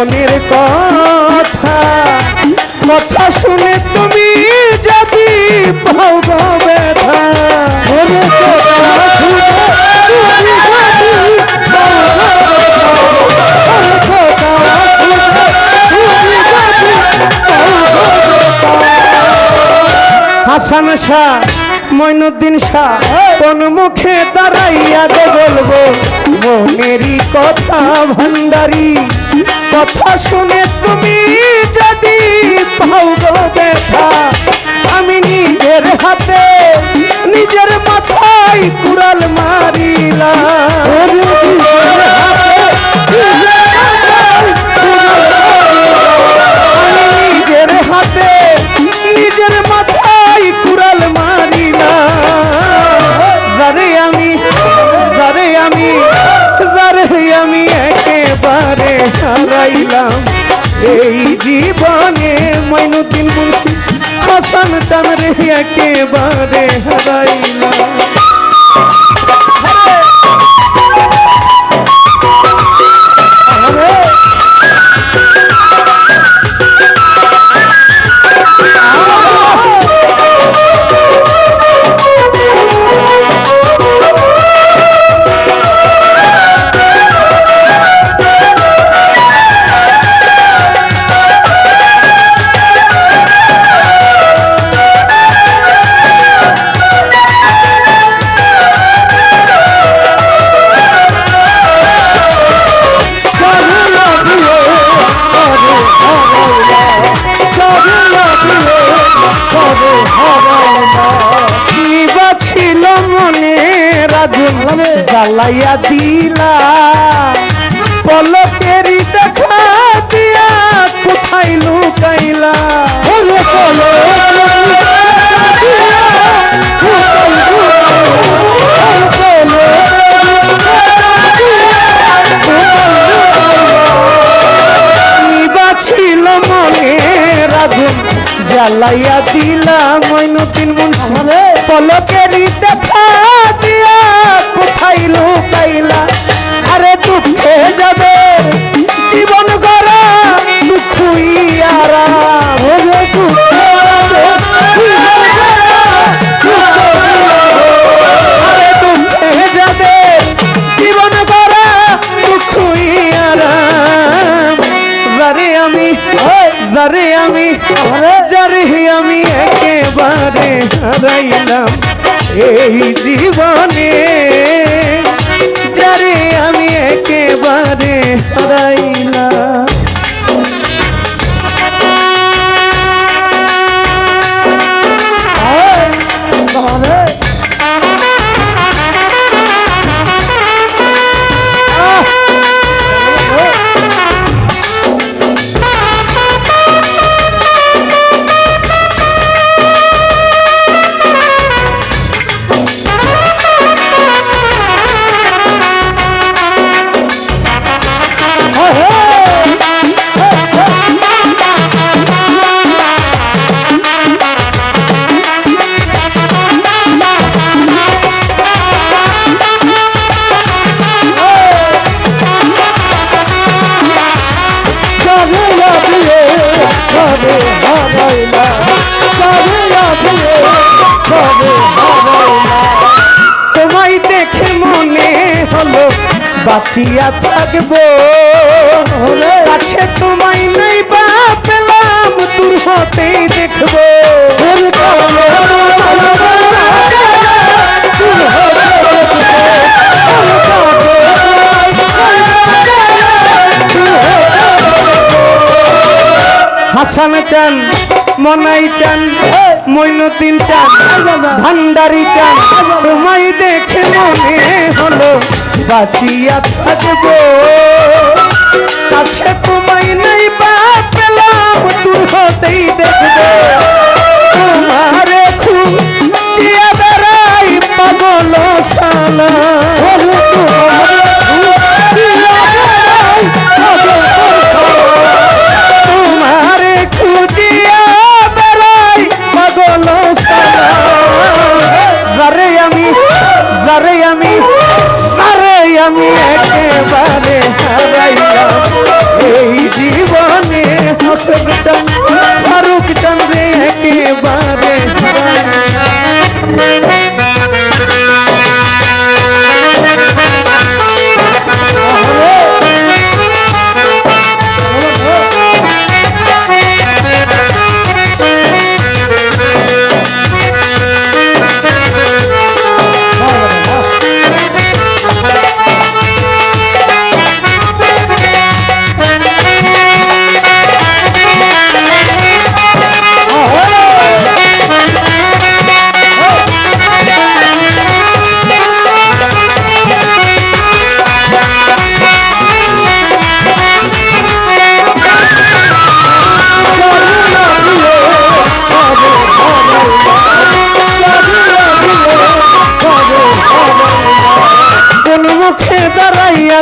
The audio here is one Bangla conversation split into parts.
মনের কথা কথা শুনে তুমি যদি হাসান শাহ, মইনুদ্দিন শাহ, কোন মুখে দাঁড়াইয়া গো বলব? মনেরই কথা ভান্ডারি, কথা শুনে তুমি যদি পাও গো আমি নিজের হাতে নিজের মাথায় কুড়াল মারিলাম। একেবারে হারাইলাম জ্বালাইয়া দিলা। পলকেরই দেখা দিয়া কোথায় লুকাইলা? ছিল মনে রাজুন জ্বালাইয়া দিলা। মইনুদ্দিন মুন্সি। পলকেরই দেখা দিয়া কোথায় লুকাইলা আরে দুঃখে যাবে। জীবন গড়া, দুঃখই আরাম। ওরে দুঃখে আমি আমি যারে আমি একেবারে হারাইলাম। এই জীবনে বাঁচিয়া থাকব। আছে তোমায় নাই বা পেলাম দূর হতে দেখব। হাসান চান, মনাই চান, মইনুদ্দিন চান, ভান্ডারি চান, তোমায় দেখে মনে হলো। বাঁচিয়া থাকব। কাছে তোমায় নাই বা পেলাম দূর হতেই দেখ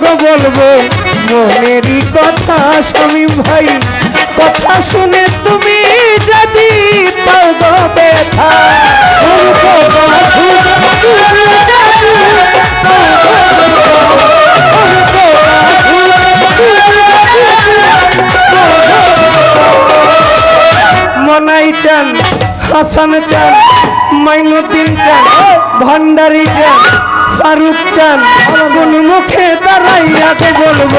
গো বলব, মনেরই কথা স্বামী ভাই, কথা শুনে তুমি যদি মনাই চান, হাসান চান, মাইনুদ্দিন চান, ভান্ডারি চান ফারুক চান কোন মুখে দাঁড়াইয়াতে বলব